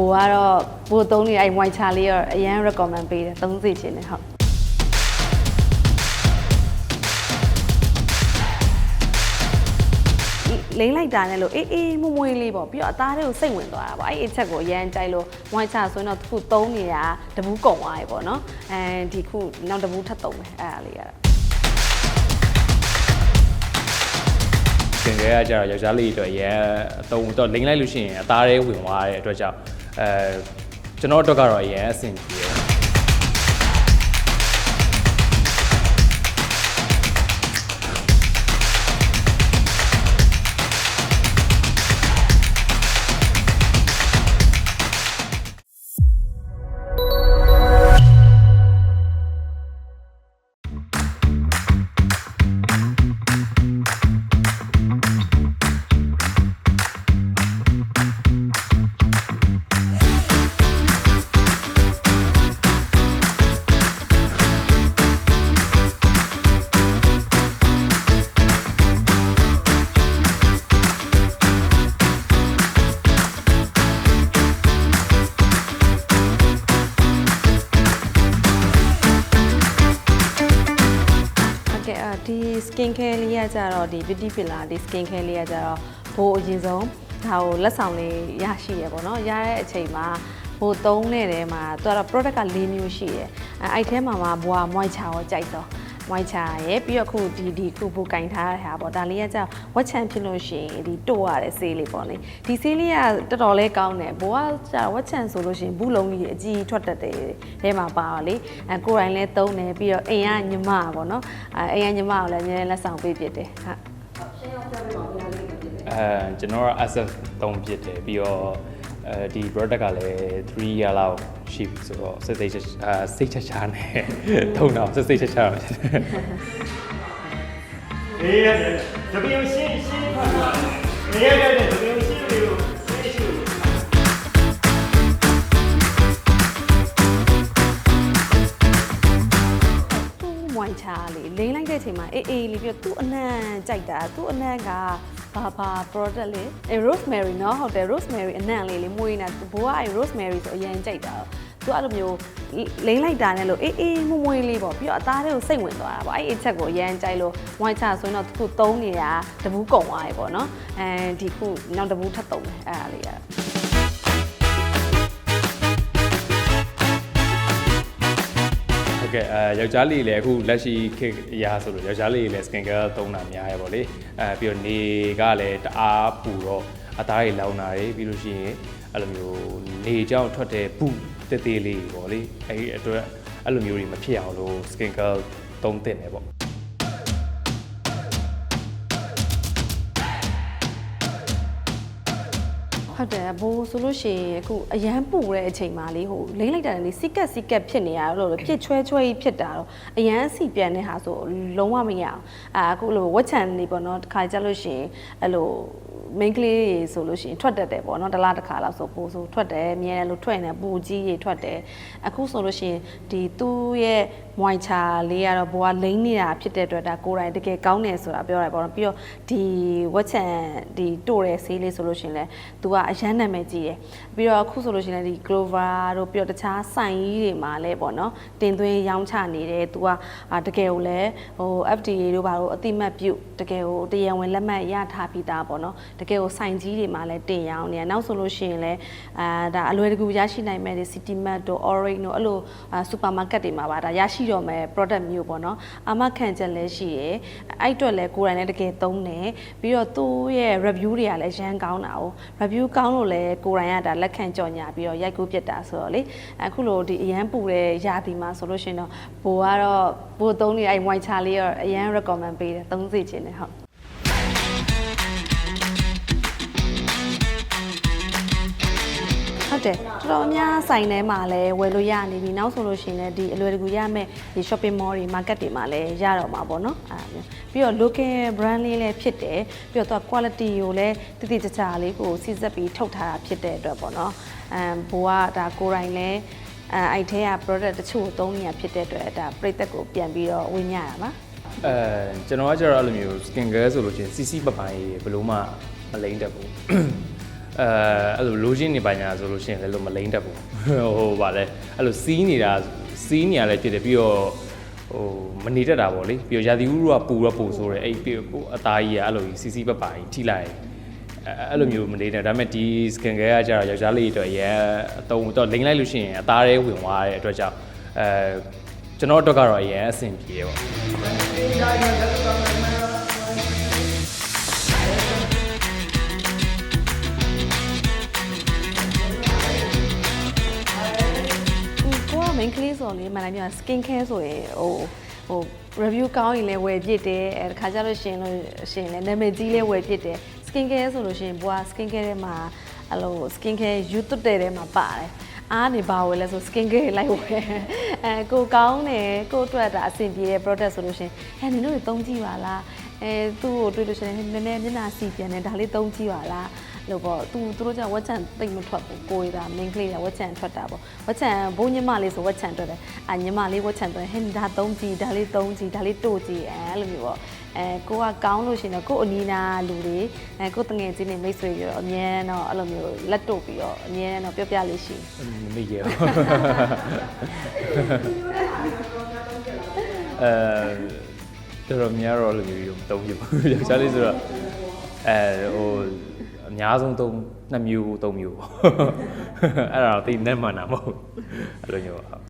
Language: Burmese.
ဘိုကတော့ဘိုသုံးနေအဲ့ white char လေးတော့အရန် recommend ပေးတယ်သုံးစီခြင်းနဲ့ဟုတ်လိမ့်လိုက်တာနဲ့လို့အေးအေးမွမွေးလေးပေါ့ပြီးတော့အသားလေးကိုစိတ်ဝင်သွားတာပေါ့အဲ့ဒီအချက်ကိုအရန်ကြိုက်လို့ white char ဆိုရင်တော့တစ်ခုသုံးနေတာတပူးကုံသွားပြီပေါ့နော်အဲဒီခုနောက်တပူးထပ်သုံးမယ်အဲ့ဒါလေးရတာသင်္ကဲကကြတော့ယောက်ျားလေးတွေအတွက်ရန်အတုံးတော့လိမ့်လိုက်လို့ရှိရင်အသားတွေဝင်သွားတဲ့အတွက်ကြောင့် အဲကျွန်တော်တို့ကတော့ရန်အဆင်ပြေတယ် ဟုတ်ကဲ့အာဒီ skin care လေးကကြတော့ဒီ beauty filler ဒီ skin care လေးကကြတော့ဘိုးအရင်ဆုံးဒါကိုလက်ဆောင်လေးရရှိရပေါ့နော်ရတဲ့အချိန်မှာဘိုးသုံးတဲ့ထဲမှာသူကတော့ product က၄မျိုးရှိတယ်အဲအဲ့ထဲမှာမှာဘိုးက moisture ကိုကြိုက်တော့ moisture ရယ်ပြီးတော့ခုဒီဒီခုဘိုးကင်ထားတဲ့ဟာပေါ့ဒါလေးကကြောက်ဝက်ချန်ဖြစ်လို့ရှိရင်ဒီတို့ရတဲ့ဆေးလေးပေါ့လေဒီဆေးလေးကတော်တော်လေးကောင်းတယ်ဘိုးကကြာဝက်ချန်ဆိုလို့ရှိရင်ဘူးလုံးကြီးအကြီးထွက်တတ်တယ်ထဲမှာပါတော့လေအဲကိုယ်တိုင်လည်းသုံးတယ်ပြီးတော့အိမ်ကညီမပေါ့နော်အဲအိမ်ကညီမကိုလည်းအများကြီးလက်ဆောင်ပေးဖြစ်တယ်ဟုတ်အဲကျွန်တော်က asset 3ဖြစ်တယ်ပြီးတော့အဲဒီ product ကလည်း3 year လောက် ရှိပြီဆိုတော့စိတ်စိတ်ချအာစိတ်ချချာနဲ့ထုံတော့စိတ်စိတ်ချချာဖြစ်တယ်အေးရတယ်တပင်းရှင်းရှင်းဖတ်သွားတယ်အေးရတယ်တပင်းရှင်းလို့ရှင်းရှင်းသူ့မွိုင်ချာလေးလိမ့်လိုက်တဲ့အချိန်မှာအေးအေးလေးပြီးတော့သူ့အနံ့ကြိုက်တာသူ့အနံ့က ဘာဘာ product လေးအဲ rosemary เนาะဟုတ်တယ် rosemary အနံ့လေးလေးမွေးနေတာဘိုးကအဲ rosemary ဆိုအရင်ကြိုက်တာသူအဲ့လိုမျိုးလိမ့်လိုက်တာနဲ့လို့အေးအေးမွမွေးလေးပေါ့ပြီးတော့အသားလေးကိုစိတ်ဝင်သွားတာပေါ့အဲ့ဒီအချက်ကိုအရင်ကြိုက်လို့ white char ဆိုရင်တော့သူသုံးနေတာတပူးကုံသွားပြီပေါ့နော်အဲဒီခုနောက်တပူးထပ်သုံးမယ်အဲ့ဒါလေးရ ဟုတ်ကဲ့အဲယောက်ျားလေးလည်းအခုလက်ရှိခေတ်အရာဆိုလို့ယောက်ျားလေးလည်း skin care သုံးတာများရပါလေအဲပြီးတော့နေကလည်းတအားပူတော့အသားတွေလောင်တာတွေပြီးလို့ရှိရင်အဲ့လိုမျိုးနေကြောင်ထွက်တဲ့ပူတေးသေးလေးပေါ့လေအဲ့ဒီအတွက်အဲ့လိုမျိုးတွေမဖြစ်အောင်လို့ skin care သုံးသင့်တယ်ပေါ့ ဟုတ်တယ်ဘိုးဆိုလို့ရှိရင်အခုအရန်ပူတဲ့အချိန်မှာလေးဟိုလိမ့်လိုက်တာလေစီကက်စီကက်ဖြစ်နေရတော့လို့ပြစ်ချွဲချွဲကြီးဖြစ်တာတော့အရန်စီပြန်တဲ့ဟာဆိုလုံးဝမရအောင်အာအခုလိုဝက်ချန်နေပေါ့နော်တစ်ခါကြလို့ရှိရင်အဲ့လို main ကလေးတွေဆိုလို့ရှိရင်ထွက်တတ်တယ်ပေါ့နော်တစ်လားတစ်ခါလောက်ဆိုပို့ဆိုထွက်တယ်အမြဲတမ်းလို့ထွက်နေပူကြီးတွေထွက်တယ်အခုဆိုလို့ရှိရင်ဒီသူ့ရဲ့ moisture လေးကတော့ဘိုးကလိမ့်နေတာဖြစ်တဲ့အတွက်ဒါကိုယ်တိုင်တကယ်ကောင်းတယ်ဆိုတာပြောရတယ်ပေါ့နော်ပြီးတော့ဒီဝက်ချန်ဒီတို့တဲ့ဆေးလေးဆိုလို့ရှိရင်လည်း तू ကအရန်နာမည်ကြီးတယ်ပြီးတော့အခုဆိုလို့ရှိရင်လည်းဒီ Clover တို့ပြီးတော့တခြားဆိုင်ကြီးတွေမှာလည်းပေါ့နော်တင်သွင်းရောင်းချနေတယ် तू ကအာတကယ်ကိုလည်းဟို FDA တို့ဘာလို့အတိမတ်ပြုတ်တကယ်ကိုတရားဝင်လက်မှတ်ရထားပြီးသားပေါ့နော်တကယ်ကိုဆိုင်ကြီးတွေမှာလည်းတင်ရောင်းနေတယ်နောက်ဆိုလို့ရှိရင်လည်းအာဒါအလွယ်တကူရရှိနိုင်မဲ့ဒီ City Mart တို့ Orange တို့အဲ့လိုစူပါမားကတ်တွေမှာပါဒါရရှိတော့မဲ့ product မျိုးပေါ့နော်အာမခံချက်လည်းရှိရယ်အဲ့အတွက်လည်းကိုယ်တိုင်လည်းတကယ်သုံးတယ်ပြီးတော့သူ့ရဲ့ review တွေကလည်းရမ်းကောင်းတာ哦 review ကောင်းလို့လည်းကိုယ်တိုင်ကဒါလက်ခံကြော်ညာပြီးတော့ရိုက်ကူးပြစ်တာဆိုတော့လေအခုလိုဒီအရန်ပူတဲ့ရာသီမှာဆိုလို့ရှိရင်တော့ဘိုကတော့ဘိုသုံးနေအဲ့ white char လေးတော့အရန် recommend ပေးတယ်သုံးစီခြင်းနဲ့ဟုတ် ဟုတ်တယ်တော်တော်အများဆိုင်ထဲမှာလည်းဝယ်လို့ရနေပြီနောက်ဆိုလို့ရှိရင်လည်းဒီအလွယ်တကူရမယ်ဒီ shopping mall တွေ market တွေမှာလည်းရတော့မှာပေါ့နော်အဲ့ဒါမျိုးပြီးတော့ local brand လေးလည်းဖြစ်တယ်ပြီးတော့သူက quality ကိုလည်းတိတိကျကျလေးကိုစီစစ်ပြီးထုတ်ထားတာဖြစ်တဲ့အတွက်ပေါ့နော်အမ်ဘိုးကဒါကိုယ်တိုင်လည်းအဲအဲ့ထဲက product တချို့ကိုသုံးနေရဖြစ်တဲ့အတွက်ဒါပြိသက်ကိုပြန်ပြီးတော့ဝေမျှတာပါအဲကျွန်တော်ကကျတော့အဲ့လိုမျိုး skin care ဆိုလို့ချင်း CC ပပိုင်းဘယ်လို့မှမလိမ့်တတ်ဘူး အဲအဲအဲ့လိုလိုချင်းနေပါညာဆိုလို့ရှိရင်လည်းလို့မလိမ့်တတ်ဘူးဟိုဗာလဲအဲ့လိုစီးနေတာစီးနေရလဲဖြစ်တယ်ပြီးတော့ဟိုမနေတတ်တာပေါ့လေပြီးတော့ရာသီဥတုကပူတော့ပူဆိုတယ်အဲ့ပြီးတော့အသားကြီးကအဲ့လိုစီစီပက်ပါကြီးထိလိုက်အဲ့လိုမျိုးမနေနဲ့ဒါပေမဲ့ဒီ skin care ကကျတော့ယောက်ျားလေးတွေအတွက်ရဲအတုံးတော့လိမ့်လိုက်လို့ရှိရင်အသားတွေဝင်သွားတဲ့အတွက်ကြောင့်အဲကျွန်တော်တို့ကတော့အရင်အဆင်ပြေပေါ့ ဆိုလေမှန်တယ်ပြော skin care ဆိုရင်ဟိုဟို review ကောင်းရင်လည်းဝယ်ပြစ်တယ်အဲတခါကျလို့ရှရင်လို့ရှရင်လည်းနာမည်ကြီးလည်းဝယ်ပြစ်တယ် skin care ဆိုလို့ရှရင်ဘွာ skin care ထဲမှာအဲ့လို skin care ယူသွတ်တဲ့ထဲမှာပါတယ်အားနေပါဝယ်လဲဆို skin care လိုက်ဝယ်အဲကိုကောင်းတယ်ကိုအတွက်ဒါအဆင်ပြေတဲ့ product ဆိုလို့ရှရင်ဟဲ့နင်တို့တွေသုံးကြည့်ပါလားအဲသူ့ကိုတွေ့လို့ရှရင်နည်းနည်းမျက်နှာစီပြန်တယ်ဒါလေးသုံးကြည့်ပါလား လို့ပေါ့သူသူတို့ကြောင့်ဝက်ချန်တိတ်မထွက်ဘူးကိုယ်က main ကလေးကဝက်ချန်ထွက်တာပေါ့ဝက်ချန်ဘိုးညမလေးဆိုဝက်ချန်ထွက်တယ်အာညမလေးဝက်ချန်ထွက်ဟဲ့ဒါသုံးကြည့်ဒါလေးသုံးကြည့်ဒါလေးတို့ကြည့်အဲလိုမျိုးပေါ့အဲကိုကကောင်းလို့ရှိရင်တော့ကို့အနီးနာလူတွေအဲကို့တငယ်ချင်းတွေမိတ်ဆွေတွေတော့အမြဲတော့အဲ့လိုမျိုးလက်တို့ပြီးတော့အမြဲတော့ပြောပြလေးရှိမမိရဘူးအဲတော်တော်များတော့လည်းမျိုးမတုံးပြဘူးယောက်ျားလေးဆိုတော့အဲဟို အများဆုံးသုံးနှစ်မျိုးသုံးမျိုးပေါ့အဲ့ဒါတော့တိနဲ့မှန်တာမဟုတ်ဘူးအဲ့လိုမျိုးပေါ့